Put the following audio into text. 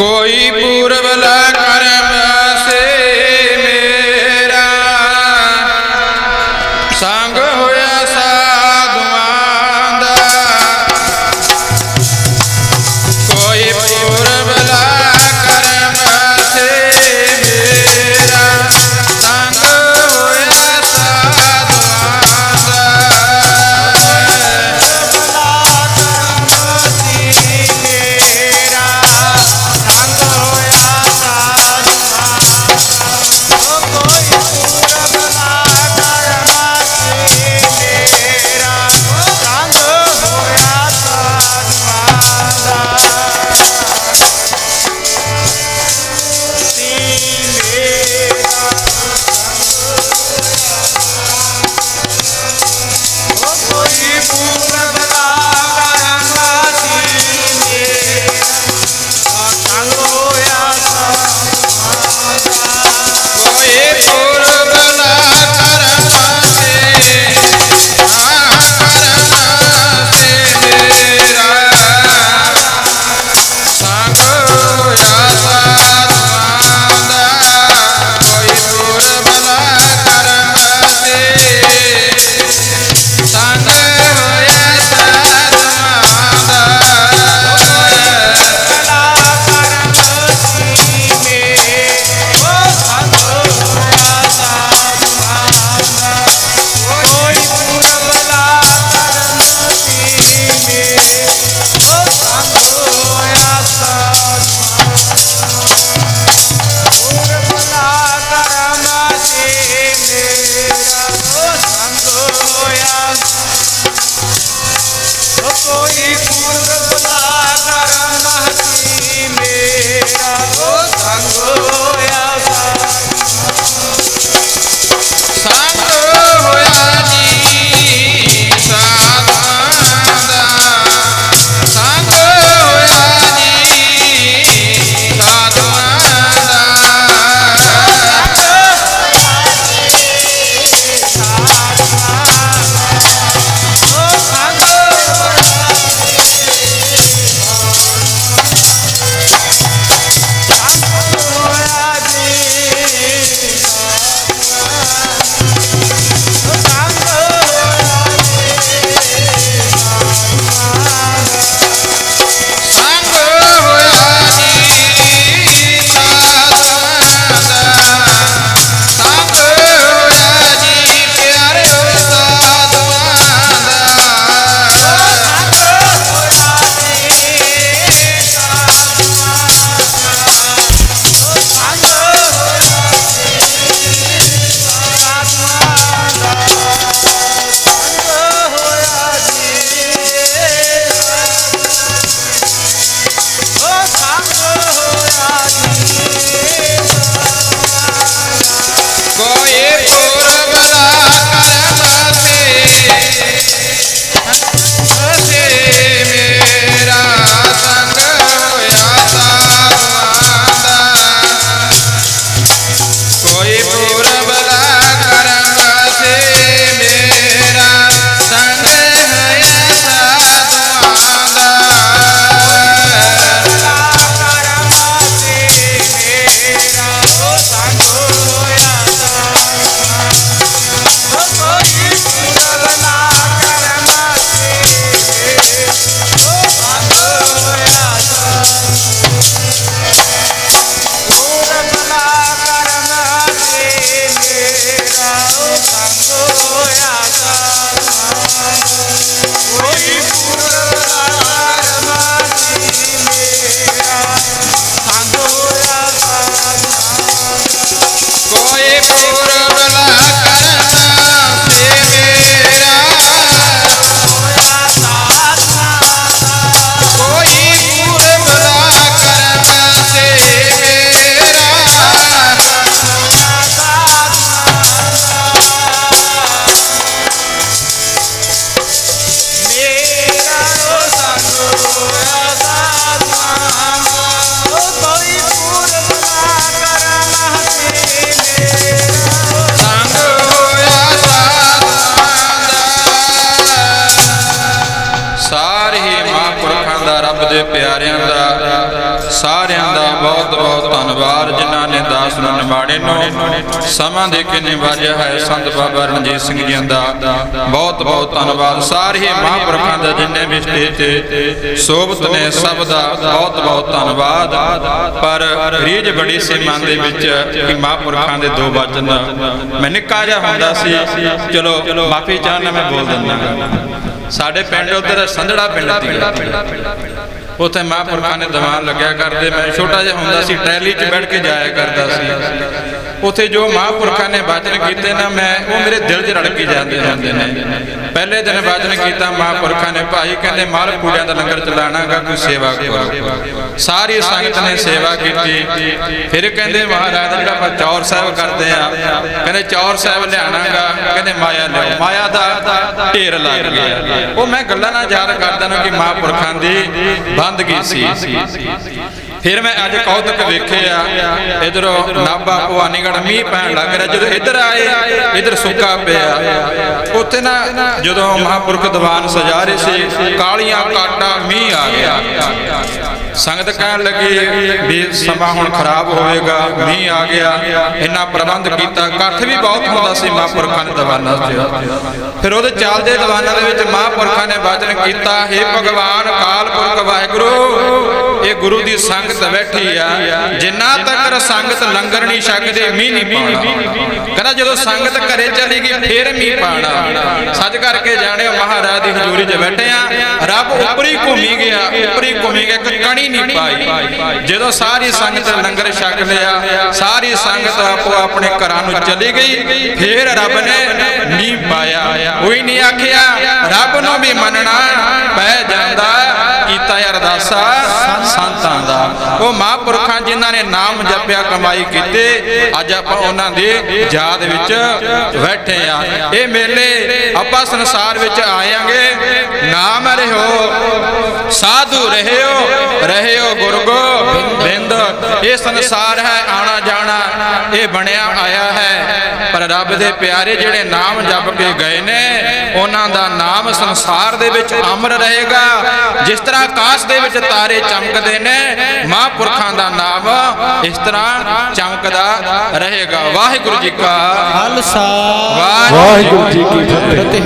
ਕੋਈ ਪੂਰਬ ਲਾ ਕਰਮ ਸੇ ਮੇਰਾ। ਸੰਗ ਹੋਇਆ ਪਿਆਰਿਆਂ ਦਾ, ਸਾਰਿਆਂ ਦਾ ਬਹੁਤ ਬਹੁਤ ਧੰਨਵਾਦ। ਜਿਨ੍ਹਾਂ ਨੇ ਦਾਸ ਨੂੰ ਨਿਵਾੜੇ ਨੂੰ। ਸਮਾਂ ਦੇ ਕੇ ਨਿਵਾਜਿਆ ਹੈ ਸੰਤ ਬਾਬਾ ਰਣਜੀਤ ਸਿੰਘ ਜੀ ਦਾ। ਬਹੁਤ ਬਹੁਤ ਧੰਨਵਾਦ। ਸਾਰੇ ਮਹਾਂਪੁਰਖਾਂ ਦਾ ਜਿੰਨੇ ਵੀ ਸਟੇਜ ਤੇ ਸੋਭਤ ਨੇ, ਸਭ ਦਾ ਬਹੁਤ ਬਹੁਤ ਧੰਨਵਾਦ। ਪਰ ਰੀਝ ਬੜੀ ਸੀਮਾਂ ਦੇ ਵਿੱਚ ਕਿ ਮਹਾਂਪੁਰਖਾਂ ਦੇ ਦੋ ਵਚਨ ਮੈਂ ਨਿੱਕਾ ਜਿਹਾ ਹੁੰਦਾ ਸੀ। ਚਲੋ, ਮਾਫੀ ਚਾਹਨਾ ਮੈਂ ਬੋਲ ਦਿੰਦਾ। ਸਾਡੇ ਪਿੰਡ ਉਧਰ ਸੰਧੜਾ ਪਿੰਡ ਦੀ ਉੱਥੇ ਮਹਾਂਪੁਰਖਾਂ ਨੇ ਦੀਵਾਨ ਲੱਗਿਆ ਕਰਦੇ। ਮੈਂ ਛੋਟਾ ਜਿਹਾ ਹੁੰਦਾ ਸੀ, ਟਰੈਲੀ 'ਚ ਬੈਠ ਕੇ ਜਾਇਆ ਕਰਦਾ ਸੀ। ਉੱਥੇ ਜੋ ਮਹਾਂਪੁਰਖਾਂ ਨੇ ਵਚਨ ਕੀਤੇ ਨਾ, ਮੈਂ, ਉਹ ਮੇਰੇ ਦਿਲ 'ਚ ਰੜਕੀ ਜਾਂਦੇ ਹੁੰਦੇ ਨੇ। ਪਹਿਲੇ ਦਿਨ ਵਚਨ ਕੀਤਾ ਮਹਾਂਪੁਰਖਾਂ ਨੇ, ਭਾਈ ਕਹਿੰਦੇ ਮਾਲ ਪੂੜਿਆਂ ਦਾ ਲੰਗਰ ਚਲਾਣਾਗਾ, ਕੋਈ ਸੇਵਾ ਕਰੋ। ਸਾਰੀ ਸੰਗਤ ਨੇ ਸੇਵਾ ਕੀਤੀ। ਫਿਰ ਕਹਿੰਦੇ, ਮਹਾਰਾਜ, ਜਿਹੜਾ ਆਪਾਂ ਚੌਰ ਸਾਹਿਬ ਕਰਦੇ ਆ, ਕਹਿੰਦੇ, ਚੌਰ ਸਾਹਿਬ ਲਿਆਣਾਗਾ, ਕਹਿੰਦੇ, ਮਾਇਆ ਲਿਆਓ। ਮਾਇਆ ਦਾ ਢੇਰ ਲੱਗ ਗਿਆ। ਉਹ ਮੈਂ ਗੱਲਾਂ ਨਾਲ ਯਾਦ ਕਰਦਾ ਨਾ ਕਿ ਮਹਾਂਪੁਰਖਾਂ ਦੀ ਬੰਦਗੀ ਸੀ? ਫਿਰ ਮੈਂ ਅੱਜ ਕੌਤਕ ਵੇਖਿਆ ਇਧਰੋਂ ਨਾਭਾ ਭਵਾਨੀਗੜ੍ਹ ਮੀਂਹ ਪੈਣ ਲੱਗ ਰਿਹਾ ਜਦੋਂ ਇੱਧਰ ਆਏ ਇੱਧਰ ਸੁੱਕਾ ਪਿਆ। ਉੱਥੇ ਨਾ ਜਦੋਂ ਮਹਾਂਪੁਰਖ ਦੀਵਾਨ ਸਜਾ ਰਹੇ ਸੀ ਕਾਲੀਆਂ ਕਾਟਾ ਮੀਂਹ ਆ ਗਿਆ। ਸੰਗਤ ਕਹਿਣ ਲੱਗੀ, ਵੀ ਸਮਾਂ ਹੁਣ ਖਰਾਬ ਹੋਵੇਗਾ, ਮੀਂਹ ਆ ਗਿਆ, ਇੰਨਾ ਪ੍ਰਬੰਧ ਕੀਤਾ, ਇਕੱਠ ਵੀ ਬਹੁਤ ਹੁੰਦਾ ਸੀ ਮਹਾਂਪੁਰਖਾਂ ਦੇ ਦੀਵਾਨਾਂ 'ਚ। ਫਿਰ ਉਹਦੇ ਚੱਲਦੇ ਦੀਵਾਨਾਂ ਦੇ ਵਿੱਚ ਮਹਾਂਪੁਰਖਾਂ ਨੇ ਵਚਨ ਕੀਤਾ हे ਭਗਵਾਨ ਅਕਾਲ ਪੁਰਖ ਵਾਹਿਗੁਰੂ ਇਹ ਗੁਰੂ ਦੀ ਸੰਗਤ ਬੈਠੀ ਆ। ਜਿੰਨਾ ਤੱਕ ਸੰਗਤ ਲੰਗਰ ਨਹੀਂ ਛਕਦੇ, ਮੀਂਹ ਨਹੀਂ ਪਾਣਾ ਕਹਿੰਦਾ ਜਦੋਂ ਸੰਗਤ ਘਰੇ ਚਲੀ ਗਈ, ਫੇਰ ਮੀਂਹ ਪਾਣਾ ਸੱਚ ਕਰਕੇ ਜਾਣਿਓ, ਮਹਾਰਾਜ ਦੀ ਹਜ਼ੂਰੀ 'ਚ ਬੈਠੇ ਆ। ਰੱਬ ਉੱਪਰੀ ਘੁੰਮੀ ਗਿਆ, ਉੱਪਰੀ ਘੁੰਮੀ ਗਿਆ ਕਣੀ ਨਹੀਂ ਪਾਈ। ਜਦੋਂ ਸਾਰੀ ਸੰਗਤ ਲੰਗਰ ਛਕ ਲਿਆ ਸਾਰੀ ਸੰਗਤ ਆਪੋ ਆਪਣੇ ਘਰਾਂ ਨੂੰ ਚਲੀ ਗਈ, ਫੇਰ ਰੱਬ ਨੇ ਮੀਂਹ ਪਾਇਆ। ਕੋਈ ਨਹੀਂ ਆਖਿਆ, ਰੱਬ ਨੂੰ ਵੀ ਮੰਨਣਾ ਪੈ ਜਾਂਦਾ। ਅਰਦਾਸਾ ਸੰਤਾਂ ਦਾ। ਉਹ ਮਹਾਂਪੁਰਖਾਂ ਜਿਨ੍ਹਾਂ ਨੇ ਨਾਮ ਜਪਿਆ, ਕਮਾਈ ਕੀਤੇ, ਅੱਜ ਆਪਾਂ ਉਹਨਾਂ ਦੇ ਯਾਦ ਵਿੱਚ ਬੈਠੇ ਆ। ਇਹ ਮੇਲੇ ਆਪਾਂ ਸੰਸਾਰ ਵਿੱਚ ਆਇਆਂਗੇ ਨਾਮ ਰਹਿਓ ਸਾਧੂ ਰਹਿਓ ਰਹਿਓ ਗੁਰਗੋਬਿੰਦ ਇਹ ਸੰਸਾਰ ਹੈ ਆਣਾ ਜਾਣਾ ਇਹ ਬਣਿਆ ਆਇਆ ਹੈ। ਪਰ ਰੱਬ ਦੇ ਪਿਆਰੇ ਜਿਹੜੇ ਨਾਮ ਜਪ ਕੇ ਗਏ ਨੇ ਉਹਨਾਂ ਦਾ ਨਾਮ ਸੰਸਾਰ ਦੇ ਵਿੱਚ ਅਮਰ ਰਹੇਗਾ। ਜਿਸ ਤਰ੍ਹਾਂ ਆਕਾਸ਼ ਦੇ ਵਿੱਚ ਤਾਰੇ ਚਮਕਦੇ ਨੇ ਮਹਾਂਪੁਰਖਾਂ ਦਾ ਨਾਮ ਇਸ ਤਰ੍ਹਾਂ ਚਮਕਦਾ ਰਹੇਗਾ। ਵਾਹਿਗੁਰੂ ਜੀ ਕਾ ਖਾਲਸਾ ਵਾਹਿਗੁਰੂ ਵਾਹਿਗੁਰੂ ਜੀ ਕੀ ਫਤਿਹ।